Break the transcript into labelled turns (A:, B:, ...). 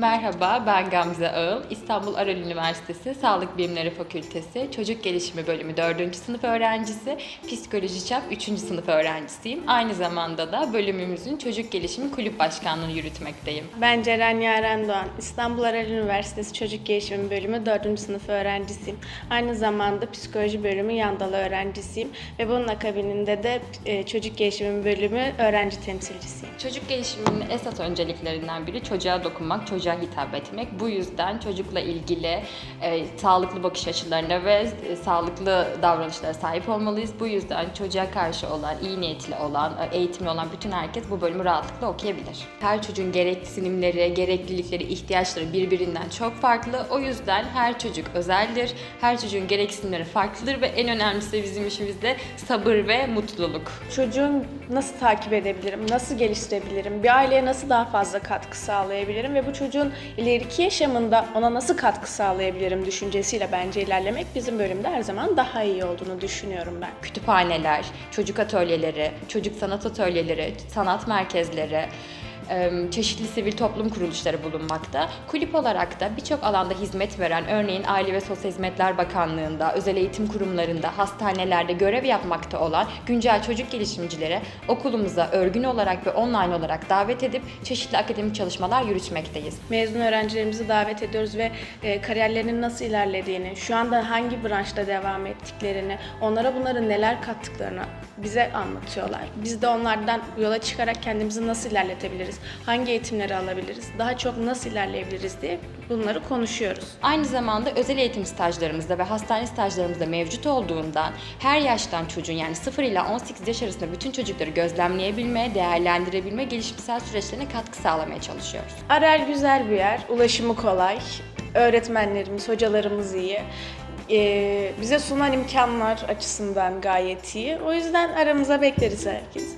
A: Merhaba, ben Gamze Ağıl. İstanbul Aral Üniversitesi Sağlık Bilimleri Fakültesi Çocuk Gelişimi Bölümü 4. sınıf öğrencisi, Psikoloji Çap 3. sınıf öğrencisiyim. Aynı zamanda da bölümümüzün Çocuk Gelişimi Kulüp Başkanlığını yürütmekteyim.
B: Ben Ceren Yaren Doğan. İstanbul Aral Üniversitesi Çocuk Gelişimi Bölümü 4. sınıf öğrencisiyim. Aynı zamanda Psikoloji Bölümü Yandalı öğrencisiyim. Ve bunun akabininde de e, Çocuk Gelişimi Bölümü öğrenci temsilcisiyim.
A: Çocuk gelişiminin esas önceliklerinden biri çocuğa dokunmak, çocuğa hitap etmek. Bu yüzden çocukla ilgili e, sağlıklı bakış açılarına ve e, sağlıklı davranışlara sahip olmalıyız. Bu yüzden çocuğa karşı olan, iyi niyetli olan, e, eğitimli olan bütün herkes bu bölümü rahatlıkla okuyabilir. Her çocuğun gereksinimleri, gereklilikleri, ihtiyaçları birbirinden çok farklı. O yüzden her çocuk özeldir. Her çocuğun gereksinimleri farklıdır ve en önemlisi bizim işimizde sabır ve mutluluk.
B: Çocuğun nasıl takip edebilirim, nasıl geliştirebilirim, bir aileye nasıl daha fazla katkı sağlayabilirim ve bu çocuğun ileriki yaşamında ona nasıl katkı sağlayabilirim düşüncesiyle bence ilerlemek bizim bölümde her zaman daha iyi olduğunu düşünüyorum ben.
A: kütüphaneler, çocuk atölyeleri, çocuk sanat atölyeleri, sanat merkezleri, çeşitli sivil toplum kuruluşları bulunmakta. Kulüp olarak da birçok alanda hizmet veren, örneğin Aile ve Sosyal Hizmetler Bakanlığı'nda, özel eğitim kurumlarında, hastanelerde görev yapmakta olan güncel çocuk gelişimcileri okulumuza örgün olarak ve online olarak davet edip çeşitli akademik çalışmalar yürütmekteyiz.
B: Mezun öğrencilerimizi davet ediyoruz ve e, kariyerlerinin nasıl ilerlediğini, şu anda hangi branşta devam ettiklerini, onlara bunların neler kattıklarını bize anlatıyorlar. Biz de onlardan yola çıkarak kendimizi nasıl ilerletebiliriz, hangi eğitimleri alabiliriz, daha çok nasıl ilerleyebiliriz diye bunları konuşuyoruz.
A: Aynı zamanda özel eğitim stajlarımızda ve hastane stajlarımızda mevcut olduğundan her yaştan çocuğun yani 0 ila 18 yaş arasında bütün çocukları gözlemleyebilme, değerlendirebilme, gelişimsel süreçlerine katkı sağlamaya çalışıyoruz.
B: Arel güzel bir yer, ulaşımı kolay, öğretmenlerimiz, hocalarımız iyi. Ee, bize sunan imkanlar açısından gayet iyi. O yüzden aramıza bekleriz herkesi.